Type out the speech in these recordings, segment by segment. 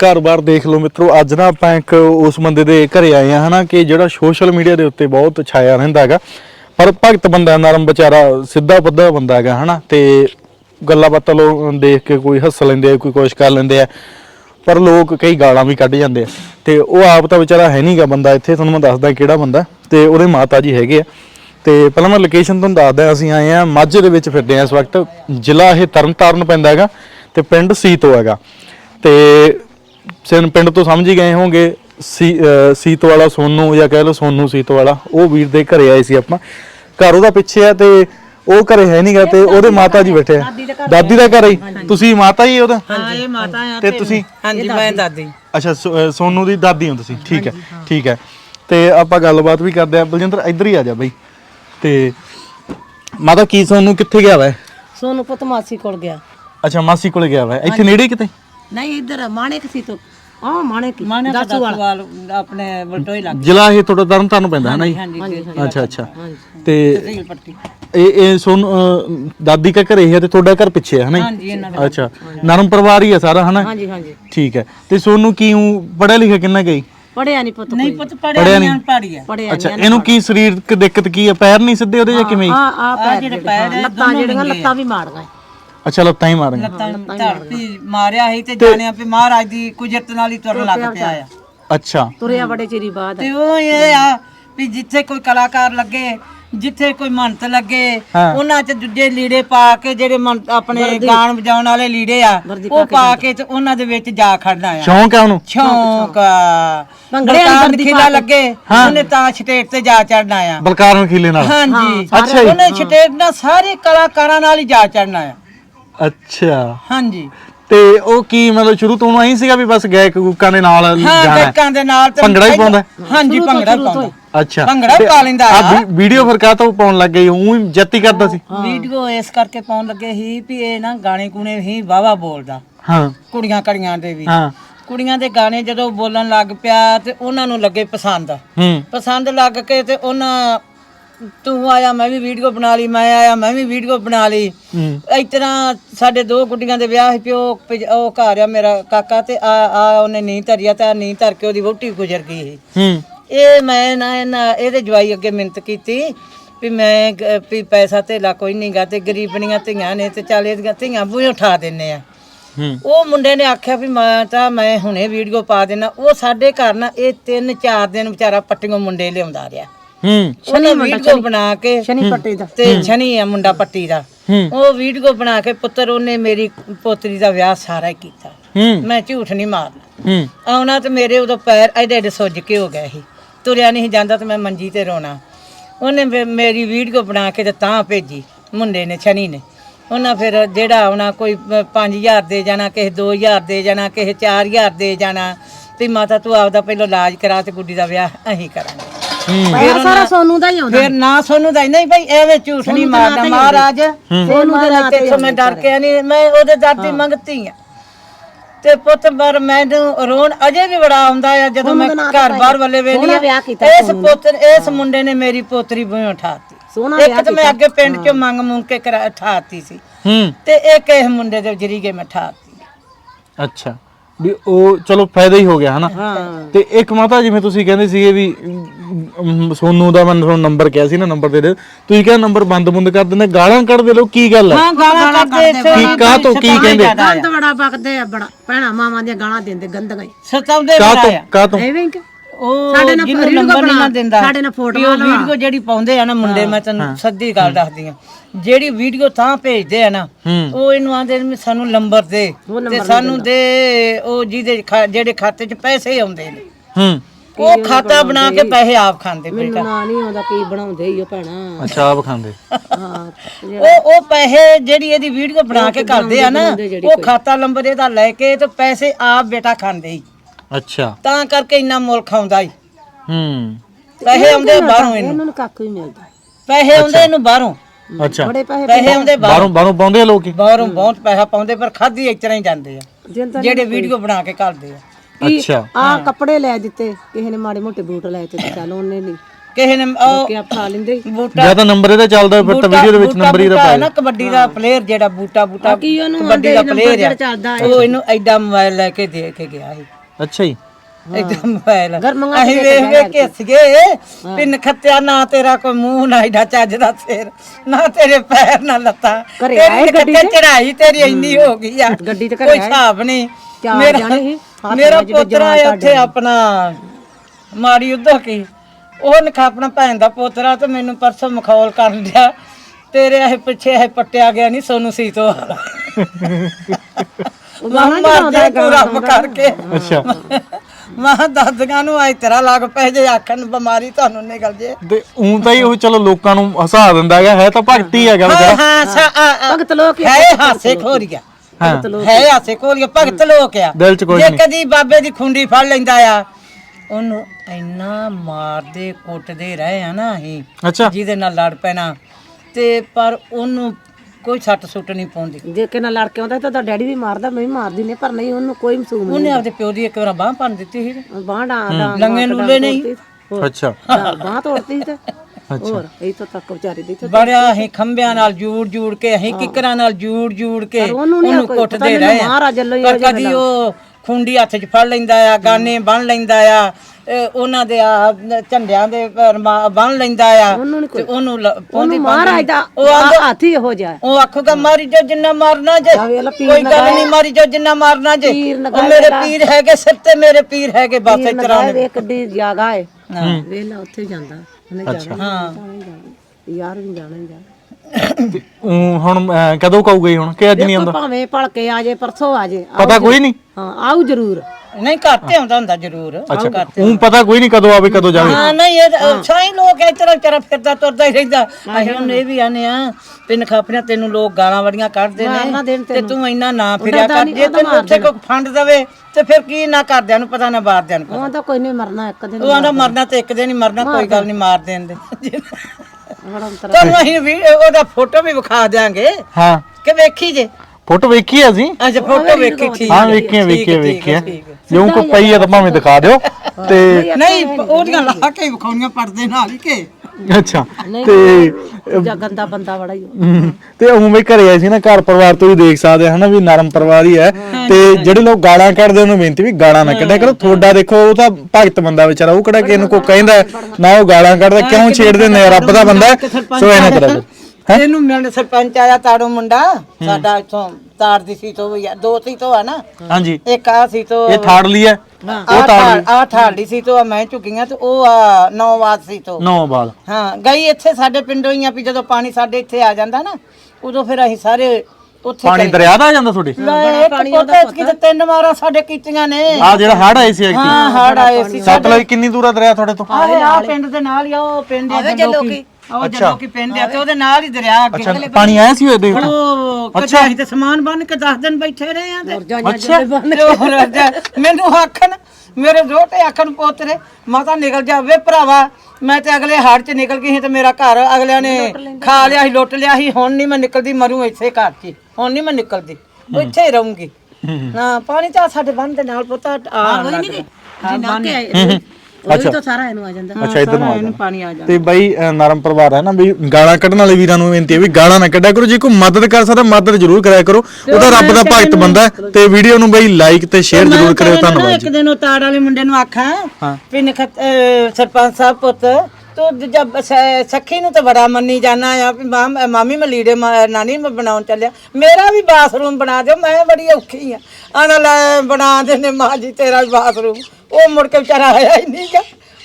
ਘਰ-ਬਾਰ ਦੇਖ ਲਓ ਮਿੱਤਰੋ, ਅੱਜ ਨਾ ਆਪਾਂ ਇੱਕ ਉਸ ਬੰਦੇ ਦੇ ਘਰੇ ਆਏ ਆ ਹਨਾ, ਕਿ ਜਿਹੜਾ ਸੋਸ਼ਲ ਮੀਡੀਆ ਦੇ ਉੱਤੇ ਬਹੁਤ ਛਾਇਆ ਰਹਿੰਦਾ ਹੈਗਾ। ਪਰ ਭਗਤ ਬੰਦਾ, ਨਰਮ ਵਿਚਾਰਾ, ਸਿੱਧਾ ਪੱਧਾ ਬੰਦਾ ਹੈਗਾ, ਹਨਾ, ਤੇ ਗੱਲਾਂ ਬਾਤਾਂ ਲੋਕ ਦੇਖ ਕੇ ਕੋਈ ਹੱਸ ਲੈਂਦੇ ਆ, ਕੋਈ ਕੁਛ ਕਰ ਲੈਂਦੇ ਆ, ਪਰ ਲੋਕ ਕਈ ਗਾਲਾਂ ਵੀ ਕੱਢ ਜਾਂਦੇ ਆ। ਤੇ ਉਹ ਆਪ ਤਾਂ ਵਿਚਾਰਾ ਹੈ ਨਹੀਂਗਾ ਬੰਦਾ, ਇੱਥੇ ਤੁਹਾਨੂੰ ਮੈਂ ਦੱਸਦਾ ਕਿਹੜਾ ਬੰਦਾ, ਤੇ ਉਹਦੇ ਮਾਤਾ ਜੀ ਹੈਗੇ ਆ। ਤੇ ਪਹਿਲਾਂ ਮੈਂ ਲੋਕੇਸ਼ਨ ਤੁਹਾਨੂੰ ਦੱਸਦਾ ਅਸੀਂ ਆਏ ਆ ਮਾਝੇ ਦੇ ਵਿੱਚ ਫਿਰਦੇ ਆ ਇਸ ਵਕਤ, ਜ਼ਿਲ੍ਹਾ ਇਹ ਤਰਨਤਾਰਨ ਪੈਂਦਾ ਹੈਗਾ, ਤੇ ਪਿੰਡ ਸੀ ਤੋਂ ਹੈਗਾ। ਤੇ ਸਿਰ ਪਿੰਡ ਤੋਂ ਸਮਝ ਹੀ ਗਏ ਹੋਵੋਗੇ ਸੀਤੋ ਵਾਲਾ ਸੋਨੂ ਜਾਂ ਕਹਿ ਲਓ ਸੋਨੂ ਸੀਤੋ ਵਾਲਾ ਉਹ ਵੀਰ ਦੇ ਘਰੇ ਆਏ ਸੀ ਆਪਾਂ। ਘਰ ਉਹਦਾ ਪਿੱਛੇ ਆ ਤੇ ਉਹ ਘਰੇ ਹੈ ਨਹੀਂਗਾ ਤੇ ਉਹਦੇ ਮਾਤਾ ਜੀ ਬੈਠੇ ਆ। ਦਾਦੀ ਦਾ ਘਰ ਹੀ ਤੁਸੀਂ ਮਾਤਾ ਹੀ ਉਹਦਾ? ਹਾਂ ਇਹ ਮਾਤਾ ਆ ਤੇ ਤੁਸੀਂ? ਹਾਂਜੀ ਮੈਂ ਦਾਦੀ। ਅੱਛਾ ਸੋਨੂ ਦੀ ਦਾਦੀ ਹੋ ਤੁਸੀਂ। ਠੀਕ ਹੈ ਠੀਕ ਹੈ। ਤੇ ਆਪਾਂ ਗੱਲਬਾਤ ਵੀ ਕਰਦੇ ਆ ਬਲਜਿੰਦਰ ਇੱਧਰ ਹੀ ਆ ਜਾ ਬਈ। ਤੇ ਮਾਤਾ ਕੀ ਸੋਨੂ ਕਿੱਥੇ ਗਿਆ ਵਾ? ਸੋਨੂੰ ਪੁੱਤ ਮਾਸੀ ਕੋਲ ਗਿਆ। ਅੱਛਾ ਮਾਸੀ ਕੋਲ ਗਿਆ ਵਾ। ਇੱਥੇ ਨੇੜੇ ਕਿਤੇ? ਨਹੀਂ ਇੱਧਰ ਮਾਣੇਕ ਸੀ ਤੋ। ਆ ਮਾਣੇਕ ਮਾਨੇ ਦਾ ਵਾਲ ਆਪਣੇ ਬਲਟੋਈ ਲੱਗ ਜ਼ਿਲ੍ਹਾ ਇਹ ਤੁਹਾਡਾ ਤਰਨ ਤਾਰਨ ਪੈਂਦਾ ਹੈ ਨਾ ਜੀ? ਹਾਂਜੀ ਅੱਛਾ ਅੱਛਾ। ਤੇ ਪੱਟੀ ਇਹ ਇਹ ਅਹ, ਦਾਦੀ ਕਾ ਘਰੇ ਹੈ ਤੇ ਤੁਹਾਡਾ ਘਰ ਪਿੱਛੇ ਹੈ ਹਨਾ ਜੀ? ਹਾਂਜੀ ਇਹਨਾਂ ਅੱਛਾ। ਨਰਮ ਪਰਿਵਾਰ ਹੀ ਹੈ ਸਾਰਾ ਹਨਾ ਹਾਂਜੀ ਹਾਂਜੀ। ਠੀਕ ਹੈ। ਤੇ ਸੋਨੂੰ ਕੀ ਊਂ ਪੜ੍ਹਿਆ ਲਿਖਿਆ ਕਿੰਨਾ ਗਈ ਪੜਿਆ ਨਹੀਂ ਪੁੱਤ ਨਹੀਂ ਪੁੱਤ ਪੜਿਆ ਨਹੀਂ ਪੜੀ ਆ ਪੜਿਆ ਅੱਛਾ ਇਹਨੂੰ ਕੀ ਸਰੀਰਕ ਦਿੱਕਤ ਕੀ ਹੈ? ਪੈਰ ਨਹੀਂ ਸਿੱਧੇ ਉਹਦੇ ਜਾਂ ਕਿਵੇਂ? ਆ ਆ ਪੈਰ ਜਿਹੜੇ ਪੈਰ ਲੱਤਾਂ ਜਿਹੜੀਆਂ ਲੱਤਾਂ ਵੀ ਮਾੜੀਆਂ। ਅੱਛਾ ਲੱਤਾਂ ਹੀ ਮਾਰੀਆਂ। ਤਾਂ ਧੜਪੀ ਮਾਰਿਆ। ਸੀ ਤੇ ਜਾਣਿਆ ਵੀ ਮਹਾਰਾਜ ਦੀ ਕੁਜਰਤ ਨਾਲ ਹੀ ਤੁਰਨ ਲੱਗ ਪਿਆ ਆ। ਅੱਛਾ। ਤੁਰਿਆ ਬੜੇ ਚਿਰੀ ਬਾਅਦ ਤੇ ਉਹ ਇਹ ਆ ਵੀ ਜਿੱਥੇ ਕੋਈ ਕਲਾਕਾਰ ਲੱਗੇ ਜਿੱਥੇ ਕੋਈ ਮੰਤ ਲੱਗੇ ਉਹਨਾਂ ਚ ਦੂਜੇ ਲੀੜੇ ਪਾ ਕੇ ਜਿਹੜੇ ਮੰਤ- ਆਪਣੇ ਗਾਣ ਵਜਾਉਣ ਵਾਲੇ ਲੀੜੇ ਆ ਉਹ ਪਾ ਕੇ ਤੇ ਉਹਨਾਂ ਦੇ ਵਿੱਚ ਜਾ ਖੜਨਾ ਆ। ਸ਼ੌਂਕ ਹੈ ਉਹਨੂੰ? ਸ਼ੌਂਕ ਬਲਕਾਰ ਖਿਲਾ ਲੱਗੇ ਉਹਨੇ ਤਾਂ ਸਟੇਜ ਤੇ ਜਾ ਚੜਨਾ ਆ। ਬਲਕਾਰਨ ਖੀਲੇ ਨਾਲ। ਹਾਂਜੀ। ਅੱਛਾ। ਉਹਨੇ ਸਟੇਜ ਨਾਲ ਸਾਰੇ ਕਲਾਕਾਰਾਂ ਨਾਲ ਹੀ ਜਾ ਚੜਨਾ ਆ। ਅੱਛਾ। ਹਾਂਜੀ। ਤੇ ਉਹ ਕੀ ਮਤਲਬ ਸ਼ੁਰੂ ਤੋਂ ਆਈ ਸੀਗਾ ਵੀ ਬਸ ਗਾਇਕ ਗੁੱਕਾਂ ਦੇ ਨਾਲ ਹਾਂ ਜਾਣਾ ਹੈ? ਗੱਕਾਂ ਦੇ ਨਾਲ ਤੇ ਭੰਗੜਾ ਹੀ ਪਾਉਂਦਾ? ਹਾਂਜੀ ਭੰਗੜਾ ਪਾਉਂਦਾ। ਅੱਛਾ। ਭੰਗੜਾ ਪਾ ਲੈਂਦਾ ਆ ਆ। ਵੀਡੀਓ ਫਿਰ ਕਾਹ ਤੋਂ ਪਾਉਣ ਲੱਗ ਗਈ? ਉਹ ਜੱਤੀ ਕਰਦਾ ਸੀ। ਵੀਡੀਓ ਇਸ ਕਰਕੇ ਪਾਉਣ ਲੱਗੇ ਸੀ ਵੀ ਇਹ ਨਾ ਗਾਣੇ ਗੁਣੇ ਹੀ ਵਾਵਾ ਬੋਲਦਾ। ਹਾਂ। ਕੁੜੀਆਂ ਕੜੀਆਂ ਦੇ ਵੀ। ਹਾਂ। ਕੁੜੀਆਂ ਦੇ ਗਾਣੇ ਜਦੋਂ ਬੋਲਣ ਲੱਗ ਪਿਆ ਤੇ ਉਹਨਾਂ ਨੂੰ ਲੱਗੇ ਪਸੰਦ। ਹੂੰ। ਪਸੰਦ ਲੱਗ ਕੇ ਤੇ ਉਹਨਾਂ ਤੂੰ ਆਇਆ ਮੈਂ ਵੀ ਵੀਡੀਓ ਬਣਾ ਲਈ ਮੈਂ ਆਇਆ ਮੈਂ ਵੀ ਵੀਡੀਓ ਬਣਾ ਲਈ। ਇਸ ਤਰ੍ਹਾਂ ਸਾਡੇ ਦੋ ਗੁੱਡੀਆਂ ਦੇ ਵਿਆਹ ਸੀ ਪਿਓ ਉਹ ਘਰ ਆ ਮੇਰਾ ਕਾਕਾ ਤੇ ਆ ਆ ਉਹਨੇ ਨੀਂਹ ਧਰਿਆ ਤੇ ਨੀਂਹ ਧਰ ਕੇ ਉਹਦੀ ਵਹੁਟੀ ਗੁਜ਼ਰ ਗਈ ਸੀ। ਹੂੰ। ਇਹ ਮੈਂ ਨਾ ਇਹਨਾਂ- ਇਹਦੇ ਜਵਾਈ ਅੱਗੇ ਮਿੰਤ ਕੀਤੀ ਵੀ ਮੈਂ ਗ- ਵੀ ਪੈਸਾ ਧੇਲਾ ਕੋਈ ਨਹੀਂਗਾ ਤੇ ਗਰੀਬਣੀਆਂ ਧੀਆਂ ਨੇ ਤੇ ਚੱਲ ਇਹਦੀਆਂ ਧੀਆਂ ਬੂਹੇ ਉਠਾ ਦਿੰਨੇ ਆ। ਹੂੰ। ਉਹ ਮੁੰਡੇ ਨੇ ਆਖਿਆ ਵੀ ਮੈਂ ਤਾਂ ਮੈਂ ਹੁਣੇ ਵੀਡੀਓ ਪਾ ਦੇਣਾ ਉਹ ਸਾਡੇ ਘਰ ਨਾ ਇਹ ਤਿੰਨ ਚਾਰ ਦਿਨ ਵਿਚਾਰਾ ਪੱਟੀਆਂ ਮੁੰਡੇ ਲਿਆਉਂਦਾ ਰਿਹਾ। ਹੂੰ। ਉਹਨੇ ਵੀਡੀਓ ਬਣਾ ਕੇ ਸ਼ਨੀ ਪੱਟੀ ਦਾ। ਤੇ ਸ਼ਨੀ ਆ ਮੁੰਡਾ ਪੱਟੀ ਦਾ। ਉਹ ਵੀਡੀਓ ਬਣਾ ਕੇ ਪੁੱਤਰ ਉਹਨੇ ਮੇਰੀ ਪੋਤਰੀ ਦਾ ਵਿਆਹ ਸਾਰਾ ਹੀ ਕੀਤਾ। ਹੂੰ। ਮੈਂ ਝੂਠ ਨਹੀਂ ਮਾਰਨਾ। ਹੂੰ। ਆਉਣਾ ਤੇ ਮੇਰੇ ਉਦੋਂ ਪੈਰ ਐਡੇ ਐਡੇ ਸੁੱਜ ਕੇ ਹੋ ਗਏ ਸੀ। ਤੁਰਿਆ ਨਹੀਂ ਸੀ ਜਾਂਦਾ ਤੇ ਮੈਂ ਮੰਜੀ ਤੇ ਰੋਣਾ। ਉਹਨੇ ਮੇਰੀ ਵੀਡੀਓ ਬਣਾ ਕੇ ਤੇ ਤਾਂ ਭੇਜੀ ਮੁੰਡੇ ਨੇ ਛਨੀ ਨੇ। ਉਹਨਾਂ ਫਿਰ ਜਿਹੜਾ ਆਉਣਾ ਕੋਈ 5000 ਦੇ ਜਾਣਾ ਕਿਸੇ 2000 ਦੇ ਜਾਣਾ ਕਿਸੇ 4000 ਦੇ ਜਾਣਾ। ਤੇ ਮਾਤਾ ਤੂੰ ਆਪਦਾ ਪਹਿਲਾਂ ਇਲਾਜ ਕਰਾ ਤੇ ਗੁੱਡੀ ਦਾ ਵਿਆਹ ਅਸੀਂ ਕਰਾਂਗੇ। ਪੈਸਾ ਸਾਰਾ ਸੋਨੂੰ ਦਾ ਹੀ ਆਉਂਦਾ। ਫਿਰ ਨਾ ਸੋਨੂੰ ਦਾ ਨਹੀਂ ਭਾਈ ਐਵੇਂ ਝੂਠ ਨਹੀਂ ਮਾਰਦਾ ਮਹਾਰਾਜ। ਸੋਨੂੰ ਦੇ ਨਾਂ ਤੇ ਮੈਂ ਡਰ ਕੇ ਨਹੀਂ ਮੈਂ ਉਹਦੇ ਦਰ ਦੀ ਮੰਗਤੀ ਆ ਤੇ ਪੁੱਤ ਪਰ ਮੈਨੂੰ ਰੋਣ ਅਜੇ ਵੀ ਬੜਾ ਆਉਂਦਾ ਆ ਜਦੋਂ ਮੈਂ ਘਰ ਬਾਹਰ ਵੱਲੇ ਵੇਖਦੀ ਆ ਇਸ ਮੁੰਡੇ ਨੇ ਮੇਰੀ ਪੋਤਰੀ ਬੂਹੇ ਉਠਾਤੀ ਸੋਹਣਾ ਇੱਕ ਤਾਂ ਮੈਂ ਅੱਗੇ ਪਿੰਡ ਚੋਂ ਮੰਗ ਮੁੰਗ ਕੇ ਕਰਾ ਉਠਾਤੀ ਸੀ। ਹੂੰ। ਤੇ ਇੱਕ ਮੁੰਡੇ ਦੇ ਜਰੀਏ ਮੈਂ ਉਠਾਤੀ ਅੱਛਾ। ਵੀ ਉਹ ਚਲੋ ਫਾਇਦਾ ਹੀ ਹੋ ਗਿਆ ਹਨਾ? ਤੇ ਇੱਕ ਮਾਤਾ ਜਿਵੇਂ ਤੁਸੀਂ ਕਹਿੰਦੇ ਸੀਗੇ ਵੀ ਅਮ, ਸੋਨੂ ਦਾ ਮੈਂ ਤੁਹਾਨੂੰ ਨੰਬਰ ਕਿਹਾ ਸੀ ਨਾ ਨੰਬਰ ਦੇ ਦਿਓ। ਤੁਸੀਂ ਕਹਿੰਦੇ ਨੰਬਰ ਬੰਦ ਬੰਦ ਕਰ ਦਿੰਦੇ ਗਾਲਾਂ ਕੱਢਦੇ ਲੋ ਕੀ ਗੱਲ ਹੈ? ਹਾਂ ਗਾਲਾਂ ਕੱਢਦੇ ਕੀ ਕਾਹ ਤੋਂ ਕੀ ਕਹਿੰਦੇ? ਗੰਦ ਬੜਾ ਬਕਦੇ ਆ ਬੜਾ। ਭੈਣਾ ਮਾਵਾਂ ਦੀਆਂ ਗਾਲਾਂ ਦਿੰਦੇ ਗੰਦੀਆਂ ਹੀ ਸਤਾਉਂਦੇ ਕਾਹ ਤੋਂ ਕਾਹ ਤੋਂ? ਐਵੇਂ ਕਿ ਉਹ ਸਾਡੇ ਨਾਲ ਜਿਹਨੂੰ ਵੀਡੀਓ ਨੰਬਰ ਨਹੀਂ ਬਣਾ, ਨਾ ਦਿੰਦਾ। ਸਾਡੇ ਨਾਲ ਫੋਟੋਆਂ ਵੀ ਉਹ ਵੀਡੀਓ ਜਿਹੜੀ ਪਾਉਂਦੇ ਆ ਨਾ ਮੁੰਡੇ ਮੈਂ ਤੈਨੂੰ ਸੱਦੀ ਗੱਲ ਦੱਸਦੀ ਆ ਜਿਹੜੀ ਵੀਡੀਓ ਤਾਂ ਭੇਜਦੇ ਆ ਨਾ ਉਹ ਇਹਨੂੰ ਆਂਦੇ ਨੇ ਵੀ ਸਾਨੂੰ ਨੰਬਰ ਦੇ। ਤੇ ਸਾਨੂੰ ਦੇ ਉਹ ਜਿਹਦੇ ਖਾ- ਜਿਹੜੇ ਖਾਤੇ 'ਚ ਪੈਸੇ ਆਉਂਦੇ ਨੇ। ਹੂੰ। ਉਹ ਖਾਤਾ ਬਣਾ ਕੇ ਪੈਸੇ ਆਪ ਖਾਂਦੇ ਬੇਟਾ। ਨਾ ਨਹੀਂ ਆਉਂਦਾ ਕੀ ਬਣਾਉਂਦੇ ਹੀ ਉਹ ਭੈਣਾ। ਅੱਛਾ ਆਪ ਖਾਂਦੇ। ਹਾਂ। ਉਹ ਉਹ ਪੈਸੇ ਜਿਹੜੀ ਇਹਦੀ ਵੀਡੀਓ ਬਣਾ ਕੇ ਕਰਦੇ ਆ ਨਾ ਉਹ ਖਾਤਾ ਨੰਬਰ ਇਹਦਾ ਲੈ ਕੇ ਤੇ ਪੈਸੇ ਆਪ ਬੇਟਾ ਖਾਂਦੇ ਹੀ ਅੱਛਾ। ਤਾਂ ਕਰਕੇ ਇੰਨਾ ਮੁੱਲ ਖਾਉਂਦਾ ਹੀ ਹੂੰ। ਪੈਸੇ ਆਉਂਦੇ ਬਾਹਰੋਂ ਇਹਨੂੰ। ਉਹਨਾਂ ਨੂੰ ਕੱਖ ਵੀ ਮਿਲਦਾ ਪੈਸੇ ਆਉਂਦੇ ਇਹਨੂੰ ਬਾਹਰੋਂ। ਅੱਛਾ। ਬੜੇ ਪੈਸੇ ਪੈਸੇ ਆਉਂਦੇ ਬਾਹਰੋਂ। ਬਾਹਰੋਂ ਪਾਉਂਦੇ ਆ ਲੋਕ? ਬਾਹਰੋਂ ਬਹੁਤ ਪੈਸਾ ਪਾਉਂਦੇ ਪਰ ਖਾਦੀ ਇਸ ਤਰ੍ਹਾਂ ਹੀ ਜਾਂਦੇ ਆ। ਜਿੰਦਾ ਜਿਹੜੇ ਵੀਡੀਓ ਬਣਾ ਕੇ ਕਰਦੇ ਆ। ਅੱਛਾ। ਆ ਕੱਪੜੇ ਲੈ ਦਿੱਤੇ ਕਿਸੇ ਨੇ ਮਾੜੇ ਮੋਟੇ ਬੂਟ ਲੈ ਤੇ ਚੱਲ ਉਹਨੇ ਨਹੀਂ ਕਿਸੇ ਨੇ ਉਹ ਕਿ ਆਪ ਖਾ ਲੈਂਦੇ। ਬੂਟਾ ਜਾਂ ਤਾਂ ਨੰਬਰ ਇਹਦਾ ਚੱਲਦਾ ਫਿਰ ਤਾਂ ਵੀਡੀਓ ਦੇ ਵਿੱਚ ਨੰਬਰ ਹੀ ਦਾ ਬੂਟਾ ਹੈ ਨਾ ਕਬੱਡੀ ਦਾ ਪਲੇਅਰ ਜਿਹੜਾ ਬੂਟਾ ਬੂਟਾ ਕੀ ਉਹਨੂੰ ਕਬੱਡੀ ਦਾ ਪਲੇਅਰ ਆ। ਚੱਲਦਾ ਉਹ ਇਹਨੂੰ ਐਡਾ ਮੋਬਾਈਲ ਲੈ ਕੇ ਦੇ ਕੇ ਗਿਆ ਸੀ। ਅੱਛਾ ਜੀ। ਐਡਾ ਮੋਬਾਈਲ। ਗਰਮੀਆਂ ਅਸੀਂ ਵੇਖ ਕੇ ਹੱਸਗੇ ਪਿੰਨ ਖੱਤਿਆ ਨਾ ਤੇਰਾ ਕੋਈ ਮੂੰਹ ਨਾ ਐਡਾ ਚੱਜ ਦਾ ਸਿਰ ਨਾ ਤੇਰੇ ਪੈਰ ਨਾ ਲੱਤਾਂ। ਘਰੇ ਤੇਰੀ ਗੱਡੀ ਤੇ? ਚੜਾਈ ਤੇਰੀ ਇੰਨੀ ਹੋ ਗਈ ਆ। ਗੱਡੀ ਤੇ ਘਰੇ ਕੋਈ ਆਏ? ਹਿਸਾਬ ਨਹੀਂ। ਚਾਰ ਮੇਰਾ ਜਾਣੇ ਸੀ, ਹੱਥ ਮੇਰਾ ਨਾਲ ਜਿਹੜੇ ਪੋਤਰਾ ਹੈ ਉੱਥੇ ਆਪਣਾ ਮਾੜੀ ਉਦੋਂ ਕੀ। ਉਹ ਨਖਾ ਆਪਣਾ ਭੈਣ ਦਾ ਪੋਤਰਾ ਤੇ ਮੈਨੂੰ ਪਰਸੋਂ ਮਖੌਲ ਕਰਨ ਲਿਆ ਤੇਰੇ ਇਹ ਪਿੱਛੇ ਇਹ ਪੱਟਿਆ ਗਿਆ ਨਹੀਂ ਸੋਨੂੰ ਸੀਤੋ ਵਾਲਾ। ਮਾਂ ਮਾਰਦਾ ਪੂਰਾ ਕਰਕੇ। ਅੱਛਾ। ਮਾਂ ਦਾਦੀਆਂ ਨੂੰ ਆਈ ਤੇਰਾ ਲੱਗ ਪੈ ਜੇ ਆਖਣ ਬਿਮਾਰੀ ਤੁਹਾਨੂੰ ਨਿਕਲ ਜੇ। ਤੇ ਉਂ ਤਾਂ ਹੀ ਉਹ ਚਲੋ ਲੋਕਾਂ ਨੂੰ ਹਸਾ ਦਿੰਦਾ ਹੈਗਾ ਹੈ ਤਾਂ ਭਗਤੀ ਹੈਗਾ ਹਾਂ ਹਾਂ ਲੋਕ ਹੀ ਹੈ ਹਾਸੇ ਖੋਰੀਆ। ਹਾਂ। ਹੈ ਹਾਸੇ ਖੋਰੀਆ ਭਗਤ ਲੋਕ ਆ। ਦਿਲ ਚ ਕੋਈ ਜੇ ਨਹੀਂ। ਕਦੀ ਬਾਬੇ ਦੀ ਖੁੰਡੀ ਫੜ ਲੈਂਦਾ ਆ ਉਹਨੂੰ ਇੰਨਾ ਮਾਰਦੇ ਕੁੱਟਦੇ ਰਹੇ ਆ ਨਾ ਅਸੀਂ ਅੱਛਾ। ਜਿਹਦੇ ਨਾਲ ਲੜ ਪੈਣਾ। ਤੇ ਪਰ ਉਹਨੂੰ ਕੋਈ ਸੱਟ ਸੁੱਟ ਨਹੀਂ ਪਾਉਂਦੀ। ਜੇ ਕਿ ਨਾਲ ਲੜ ਕੇ ਆਉਂਦਾ ਤਾਂ ਉਹਦਾ ਡੈਡੀ ਵੀ ਮਾਰਦਾ ਮੈਂ ਵੀ ਮਾਰਦੀ ਨੇ ਪਰ ਨਹੀਂ ਉਹਨੂੰ ਕੋਈ ਮਸੂਮ ਉਹਨੇ ਆਪਦੇ ਪਿਓ ਦੀ ਇੱਕ ਵਾਰ ਬਾਹ ਭੰਨ ਦਿੱਤੀ ਸੀ। ਨਹੀਂ ਬਾਂਹ ਦਾ ਲੰਗੇ ਲੂਲੇ ਨਹੀਂ। ਅੱਛਾ। ਬਾਂਹ ਤੋੜਤੀ ਸੀ ਤੇ ਅੱਛਾ। ਹੋਰ ਇੱਥੋਂ ਤੱਕ ਵਿਚਾਰੀ ਦੀ ਬੜਿਆ ਅਸੀਂ ਖੰਭਿਆਂ ਨਾਲ ਜੂੜ ਜੂੜ ਕੇ ਅਸੀਂ ਕਿਕਰਾਂ ਨਾਲ ਜੂੜ ਜੂੜ ਕੇ ਉਹਨੂੰ ਨੀ ਕੁੱਟਦੇ ਰਹੇ ਪਰ ਕਦੀ ਉਹ ਖੁੰਡੀ ਹੱਥ 'ਚ ਫੜ ਲੈਂਦਾ ਆ ਗਾਨੇ ਬੰਨ ਲੈਂਦਾ ਆ ਇਹ ਉਹਨਾਂ ਦੇ ਆ ਝੰਡਿਆਂ ਦੇ ਬੰਨ ਲੈਂਦਾ ਆ ਉਹਨੂੰ ਨੀ ਤੇ ਉਹਨੂੰ ਲ- ਉਹਨੂੰ ਪਾਉਂਦੀ ਮਹਾਰਾਜ ਦਾ ਉਹ ਆਂਦਾ ਹੱਥ ਹੀ ਇਹੋ ਜਿਹਾ ਉਹ ਆਖੂਗਾ ਮਾਰੀ ਜੋ ਜਿੰਨਾ ਮਾਰਨਾ ਜੇ ਆ ਵੇਖ ਲਾ ਪੀਰ ਕੋਈ ਗੱਲ ਨਹੀਂ ਮਾਰੀ ਜੋ ਜਿੰਨਾ ਮਾਰਨਾ ਜੇ। ਪੀਰ ਉਹ ਮੇਰੇ ਪੀਰ ਹੈਗੇ ਸਿਰ ਤੇ ਮੇਰੇ ਪੀਰ ਹੈਗੇ ਬਸ ਇਸ ਤਰ੍ਹਾਂ ਲਗਾਏ ਵੇ ਕਿੱਡੀ ਜਾਗਾ ਹੈ। ਵੇਲਾ ਉੱਥੇ ਜਾਂਦਾ। ਉਹਨੇ ਜਾਣਾ ਹਾਂ ਯਾਰ ਵੀ ਜਾਣਾ ਹੀ ਜਾਣਾ। ਤੇ ਊਂ ਹੁਣ ਅਹ, ਕਦੋਂ ਕਹੂ ਗਈ ਹੁਣ? ਕਿ ਅੱਜ ਨਹੀਂ ਆਉਂਦਾ? ਭਾਵੇਂ ਭਲਕੇ ਆ ਜੇ ਪਰਸੋਂ ਆ ਜੇ। ਪਤਾ ਕੋਈ ਨਹੀਂ। ਹਾਂ ਆਉ ਜ਼ਰੂਰ। ਨਹੀਂ ਘਰ ਤੇ ਆਉਂਦਾ ਹੁੰਦਾ ਜ਼ਰੂਰ। ਅੱਛਾ ਊਂ ਪਤਾ ਕੋਈ ਨਹੀਂ ਕਦੋਂ ਆਵੇ ਕਦੋਂ ਜਾਵੇ। ਹਾਂ ਨਹੀਂ ਇਹ ਸਾਈ ਲੋਕ ਇਸ ਤਰ੍ਹਾਂ ਵਿਚਾਰਾ ਫਿਰਦਾ ਤੁਰਦਾ ਹੀ ਰਹਿੰਦਾ। ਅਸੀਂ ਉਹਨੂੰ ਇਹ ਵੀ ਆਨੇ ਆ ਪਿੰਨ ਖਾਪੜੀਆਂ ਤੈਨੂੰ ਲੋਕ ਗਾਲਾਂ ਵੜੀਆਂ ਕੱਢਦੇ ਨੇ ਤੇ ਤੂੰ ਇੰਨਾ ਨਾ ਫਿਰਿਆ ਕਰ। ਜੇ ਤੈਨੂੰ ਉੱਥੇ ਕੋਈ ਫੰਡ ਦਵੇ ਤੇ ਫਿਰ ਕੀ ਨਾ ਕਰਦਿਆਂ ਨੂੰ ਪਤਾ ਨਾ ਬਾਹਰਦਿਆਂ ਨੂੰ ਉਹ ਤਾਂ ਕੋਈ ਨਹੀਂ ਮਰਨਾ ਇੱਕ ਦਿਨ ਉਹ ਆਂਦਾ ਮਰਨਾ ਤੇ ਇੱਕ ਦਿਨ ਹੀ ਮਰਨਾ ਕੋਈ ਗੱਲ ਨਹੀਂ ਮਾਰ ਦੇਣ ਤੁਹਾਨੂੰ ਅਸੀਂ ਵੀ ਉਹਦਾ ਫੋਟੋ ਵੀ ਵਿਖਾ ਦਿਆਂਗੇ। ਹਾਂ। ਕਿ ਵੇਖੀ ਜੇ। ਫੋਟੋ ਵੇਖੀ ਆ ਅਸੀਂ? ਅੱਛਾ ਫੋਟੋ ਵੇਖੀ ਠੀਕ ਹਾਂ ਵੇਖੀਆਂ ਵੇਖੀਆਂ ਵੇਖੀਆਂ। ਜਿਉਂ ਕੋ ਪਈ ਆ ਤਾਂ ਭਾਵੇਂ ਦਿਖਾ ਦਿਓ। ਤੇ ਨਹੀਂ ਉਹਦੀਆਂ ਲਾ ਕੇ ਵਿਖਾਉਣੀਆਂ ਪਰਦੇ ਨਾਲ ਹੀ ਕਿ। ਅੱਛਾ ਤੇ ਜਾਂ ਗੰਦਾ ਬੰਦਾ ਬੜਾ ਹੀ ਤੇ ਉਵੇਂ ਘਰੇ ਆਏ ਸੀ ਨਾ ਘਰ ਪਰਿਵਾਰ ਤੋਂ ਵੀ ਦੇਖ ਸਕਦੇ ਹਨਾ ਵੀ ਨਰਮ ਪਰਿਵਾਰ ਹੀ ਹੈ। ਤੇ ਜਿਹੜੇ ਲੋਕ ਗਾਲਾਂ ਕੱਢਦੇ ਉਹਨੂੰ ਬੇਨਤੀ ਵੀ ਗਾਲਾਂ ਨਾ ਕੱਢਿਆ ਕਰੋ। ਤੁਹਾਡਾ ਦੇਖੋ ਉਹ ਤਾਂ ਭਗਤ ਬੰਦਾ ਵਿਚਾਰਾ ਉਹ ਕਿਹੜਾ ਕਿਸੇ ਨੂੰ ਕੋ ਕਹਿੰਦਾ ਨਾ ਉਹ ਗਾਲਾਂ ਕੱਢਦਾ ਕਿਉਂ ਛੇੜਦੇ ਨੇ? ਰੱਬ ਦਾ ਬੰਦਾ ਸੋ ਇਹ ਨਾ ਕਰਿਆ ਕਰੋ। ਇਹਨੂੰ ਮਿਲਣ ਸਰਪੰਚ ਆਇਆ ਤਾੜੋ ਮੁੰਡਾ ਸਾਡਾ ਇਥੋਂ ਤਾੜ ਦੀ ਸੀ ਤੋਂ ਦੋ ਸੀ ਤੋਂ ਆ ਨਾ। ਹਾਂਜੀ। ਇੱਕ ਆ ਸੀ ਤੋਂ ਇਹ ਥਾੜ ਲਈ ਹੈ? ਉਹ ਤਾੜ ਆ ਥਾੜੀ ਸੀ ਤੋਂ ਮੈਂ ਝੁਕੀਆਂ ਤੇ ਉਹ ਆ ਨੌ ਵਾਦ ਸੀ ਤੋਂ ਨੌ ਬਾਲ ਹਾਂ ਗਈ ਇੱਥੇ ਸਾਡੇ ਪਿੰਡੋਂ ਹੀ ਆ ਵੀ ਜਦੋਂ ਪਾਣੀ ਸਾਡੇ ਇੱਥੇ ਆ ਜਾਂਦਾ ਨਾ ਉਦੋਂ ਫਿਰ ਅਸੀਂ ਸਾਰੇ ਉੱਥੇ ਪਾਣੀ ਦਰਿਆ ਦਾ ਆ ਜਾਂਦਾ ਤੁਹਾਡੇ? ਲੈ ਇੱਕ ਪੋਤੇ ਕਿਤੇ ਤਿੰਨ ਵਾਰਾਂ ਸਾਡੇ ਕੀਤੀਆਂ ਨੇ। ਆ ਜਿਹੜਾ ਹੜ ਆਏ ਸੀ ਹਾਂ ਹੜ ਆਏ ਸੀ ਸਤਲੁਜ ਕਿੰਨੀ ਦੂਰ ਆ ਦਰਿਆ ਤੁਹਾਡੇ ਤੋਂ? ਆਹ ਆ ਪਿੰਡ ਦੇ ਨਾਲ ਹੀ ਆ ਉਹ ਪਿੰਡ ਆ ਜਲੋਕੀ ਉਹ ਜਲੋਕੀ ਪਿੰਡ ਆ ਤੇ ਉਹਦੇ ਨਾਲ ਹੀ ਦਰਿਆ ਅੱਗੇ ਅੱਛਾ ਪਾਣੀ ਆਇਆ ਸੀ ਉਹਦੇ ਉਹ ਕੱਚਾ ਅਸੀਂ ਤੇ ਸਮਾਨ ਬੰਨ ਕੇ 10 ਦਿਨ ਬੈਠੇ ਰਹੇ ਆ ਤੇ ਅੱਛਾ। ਤੇ ਹੋਰ ਜਾ- ਮੈਨੂੰ ਆਖਣ ਮੇਰੇ ਦੋਤੇ ਆਖਣ ਪੋਤਰੇ ਮਾਤਾ ਨਿਕਲ ਜਾ ਵੇ ਭਰਾਵਾ ਮੈਂ ਤੇ ਅਗਲੇ ਹਾੜ ਚ ਨਿਕਲ ਗਈ ਸੀ ਤੇ ਮੇਰਾ ਘਰ ਅਗਲਿਆਂ ਨੇ ਖਾ ਲਿਆ ਸੀ ਲੁੱਟ ਲਿਆ ਸੀ ਹੁਣ ਨਹੀਂ ਮੈਂ ਨਿਕਲਦੀ ਮਰੂ ਇੱਥੇ ਘਰ 'ਚ ਹੁਣ ਨਹੀਂ ਮੈਂ ਨਿਕਲਦੀ ਉਹ ਇੱਥੇ ਹੀ ਰਹੂੰਗੀ। ਹਾਂ। ਪਾਣੀ ਤਾਂ ਸਾਡੇ ਬੰਨ ਦੇ ਨਾਲ ਪੁੱਤਾ ਆ ਨਹੀਂ ਹਾਂ ਬੰਨ ਅੱਛਾ। ਤਾਂ ਸਾਰਾ ਇਹਨੂੰ ਆ ਜਾਂਦਾ। ਅੱਛਾ ਇਧਰ ਨੂੰ ਆ ਇਹਨੂੰ ਪਾਣੀ ਆ ਜਾ ਤੇ ਬਾਈ ਅਹ ਨਰਮ ਪਰਿਵਾਰ ਹੈ ਨਾ ਵੀ ਗਾਲਾਂ ਕੱਢਣ ਵਾਲੇ ਵੀਰਾਂ ਨੂੰ ਬੇਨਤੀ ਹੈ ਵੀ ਗਾਲਾਂ ਨਾ ਕੱਢਿਆ ਕਰੋ। ਜੇ ਕੋਈ ਮਦਦ ਕਰ ਸਕਦਾ ਮਦਦ ਜ਼ਰੂਰ ਕਰਿਆ ਕਰੋ। ਉਹਦਾ ਰੱਬ ਦਾ ਭਗਤ ਬੰਦਾ ਹੈ। ਤੇ ਵੀਡੀਓ ਨੂੰ ਬਾਈ ਲਾਈਕ ਤੇ ਸ਼ੇਅਰ ਜ਼ਰੂਰ ਕਰਿਓ। ਧੰਨਵਾਦ ਇੱਕ ਦਿਨ ਉਹ ਤਾੜ ਵਾਲੇ ਮੁੰਡੇ ਨੂੰ ਆਖਾਂ। ਵੀ ਸਰਪੰਚ ਸਾਹਿਬ ਪੁੱਤ ਤੂੰ ਜਬ ਸਖੀ ਨੂੰ ਤਾਂ ਬੜਾ ਮੰਨੀ ਜਾਣਾ ਆ ਵੀ ਮਾਮ- ਮਾਮੀ ਮੈਂ ਲੀੜੇ ਮਾ- ਨਾਨੀ ਮੈਂ ਬਣਾਉਣ ਚੱਲਿਆ। ਮੇਰਾ ਵੀ ਬਾਥਰੂਮ ਬਣਾ ਦਿਓ ਮੈਂ ਬੜੀ ਔਖੀ ਆ। ਆਣਾ ਲੈ ਬਣਾ ਦੇਨੇ ਮਾਂ ਜੀ ਤੇਰਾ ਵੀ ਬਾਥਰੂਮ। ਉਹ ਮੁੜ ਕੇ ਵਿਚਾਰਾ ਆਇਆ ਹੀ ਨਹੀਂ ਗਾ।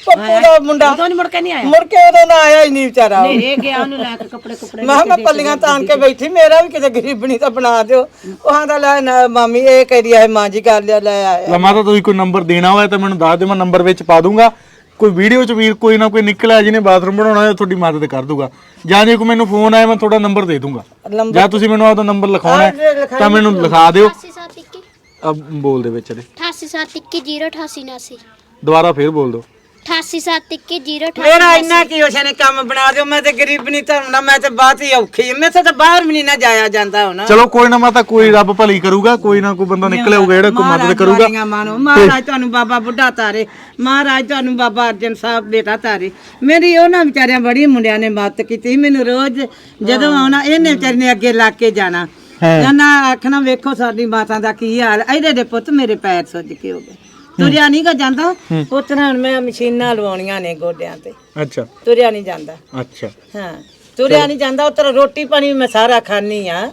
ਪੱਪੂ ਦਾ ਮੁੰਡਾ ਉਦੋਂ ਨਹੀਂ ਮੁੜ ਕੇ ਨਹੀਂ ਆਇਆ? ਮੁੜ ਕੇ ਉਦੋਂ ਨਾ ਆਇਆ ਹੀ ਨਹੀਂ ਵਿਚਾਰਾ ਉਹ। ਇਹ ਗਿਆ ਉਹਨੂੰ ਲੈ ਕੇ ਕੱਪੜੇ ਕੁਪੜੇ ਮੈਂ ਕਿਹਾ ਮੈਂ ਪੱਲੀਆਂ ਤਾਣ ਕੇ ਬੈਠੀ ਮੇਰਾ ਵੀ ਕਿਤੇ ਗਰੀਬਣੀ ਤਾਂ ਬਣਾ ਦਿਓ। ਉਹ ਆਂਦਾ ਲੈ ਨਾ ਮਾਮੀ ਇਹ ਕਰੀ ਹੈ ਮਾਂ ਜੀ ਕਰ ਲਿਆ ਲੈ ਆਇਆ। ਲਮਾ ਤਾਂ ਤੁਸੀਂ ਕੋਈ ਨੰਬਰ ਦੇਣਾ ਹੋਇਆ ਤਾਂ ਮੈਨੂੰ ਦੱਸ ਦਿਓ ਮੈਂ ਨੰਬਰ ਵਿੱਚ ਪਾ ਦੂੰਗਾ। ਕੋਈ ਵੀਡੀਓ ਚ ਵੀਰ ਕੋਈ ਨਾ ਕੋਈ ਨਿਕਲਿਆ ਜਿਹਨੇ ਬਾਥਰੂਮ ਬਣਾਉਣਾ ਹੋਇਆ ਤੁਹਾਡੀ ਮਦਦ ਕਰ ਦੂੰਗਾ। ਜਾਂ ਜੇ ਕੋਈ ਮੈਨੂੰ ਫੋਨ ਆਇਆ ਮੈਂ ਤੁਹਾਡਾ ਨੰਬਰ ਦੇ ਦੂੰਗਾ। ਨੰਬਰ ਜਾਂ ਤੁਸੀਂ ਮੈਨੂੰ ਆਪਦਾ ਨੰਬਰ ਲਿਖਾਉਣਾ ਹੈ ਤਾਂ ਮੈਨੂੰ ਲਿਖਾ ਦਿਓ। 8721 ਅਹ ਬੋਲ ਦੇ ਵਿੱਚ ਇਹਦੇ। 8721 08879 ਦੁਬਾਰਾ ਫੇਰ ਬੋਲ ਦਿਓ। 887108 ਮੇਰਾ ਇੰਨਾ ਕੀ ਉਸ ਨੇ ਕੰਮ ਬਣਾ ਦਿਓ ਮੈਂ ਤੇ ਗਰੀਬ ਨਹੀਂ ਧਰਮਣਾ ਮੈਂ ਤੇ ਬਾਤ ਹੀ ਔਖੀ ਮੈਂ ਤਾਂ ਬਾਹਰ ਵੀ ਨਹੀਂ ਨਾ ਜਾਇਆ ਜਾਂਦਾ ਹੁਣ। ਚਲੋ ਕੋਈ ਨਾ ਮਾਤਾ ਕੋਈ ਰੱਬ ਭਲੀ ਕਰੂਗਾ ਕੋਈ ਨਾ ਕੋਈ ਬੰਦਾ ਨਿਕਲੇ ਹੋਊਗਾ ਜਿਹੜਾ ਕੋਈ ਮਦਦ ਕਰੂਗਾ। ਵਾਲੀਆਂ ਮਾਣੋ ਮਹਾਰਾਜ ਤੁਹਾਨੂੰ ਬਾਬਾ ਬੁੱਢਾ ਤਾਰੇ ਮਹਾਰਾਜ ਤੁਹਾਨੂੰ ਬਾਬਾ ਅਰਜਨ ਸਾਹਿਬ ਬੇਟਾ ਤਾਰੇ। ਮੇਰੀ ਉਹਨਾਂ ਵਿਚਾਰਿਆਂ ਬੜੀ ਮੁੰਡਿਆਂ ਨੇ ਮਦਦ ਕੀਤੀ ਮੈਨੂੰ ਰੋਜ਼ ਜਦੋਂ ਆਉਣਾ ਇਹਨੇ ਵਿਚਾਰੀ ਨੇ ਅੱਗੇ ਲੱਗ ਕੇ ਜਾਣਾ। ਜਾਨਾ ਆਖਣਾ ਵੇਖੋ ਸਾਡੀ ਮਾਤਾ ਦਾ ਕੀ ਹਾਲ ਇਹਦੇ ਦੇ ਪੁੱਤ ਮੇਰੇ ਪੈਰ ਸੁੱਜ ਕੇ ਹੋ ਗਏ। ਤੁਰਿਆ ਨਹੀਂ ਗਾ ਜਾਂਦਾ। ਉਤਨਾ ਹੁਣ ਮੈਂ ਮਸ਼ੀਨਾਂ ਲਵਾਉਣੀਆਂ ਨੇ ਗੋਡਿਆਂ ਤੇ। ਅੱਛਾ। ਤੁਰਿਆ ਨਹੀਂ ਜਾਂਦਾ। ਅੱਛਾ। ਹਾਂ। ਤੁਰਿਆ ਨਹੀਂ ਜਾਂਦਾ ਉਤਰ ਰੋਟੀ ਪਾਣੀ ਮੈਂ ਸਾਰਾ ਖਾਣੀ ਆ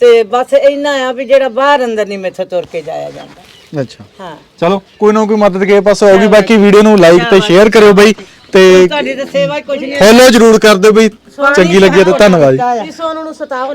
ਤੇ ਬਸ ਇੰਨਾ ਆ ਵੀ ਜਿਹੜਾ ਬਾਹਰ ਅੰਦਰ ਨਹੀਂ ਮੈਥੋਂ ਤੁਰ ਕੇ ਜਾਇਆ ਜਾਂਦਾ। ਅੱਛਾ। ਹਾਂ। ਚਲੋ ਕੋਈ ਨਾ ਕੋਈ ਮਦਦ ਕਿਸੇ ਪਾਸੋਂ ਆਊਗੀ। ਬਾਕੀ ਵੀਡੀਓ ਨੂੰ ਲਾਈਕ ਤੇ ਸ਼ੇਅਰ ਕਰਿਓ ਬਈ। ਤੇ ਤੁਹਾਡੀ ਤਾਂ ਸੇਵਾ ਹੀ ਕੁਝ ਨਹੀਂ ਫੋਲੋ ਜਰੂਰ ਕਰ ਦਿਓ ਬਈ। ਚੰਗੀ ਲੱਗੀ ਤਾਂ ਧੰਨਵਾਦ ਜੀ। ਸੋਨੂੰ ਨੂੰ ਸਤਾਓ।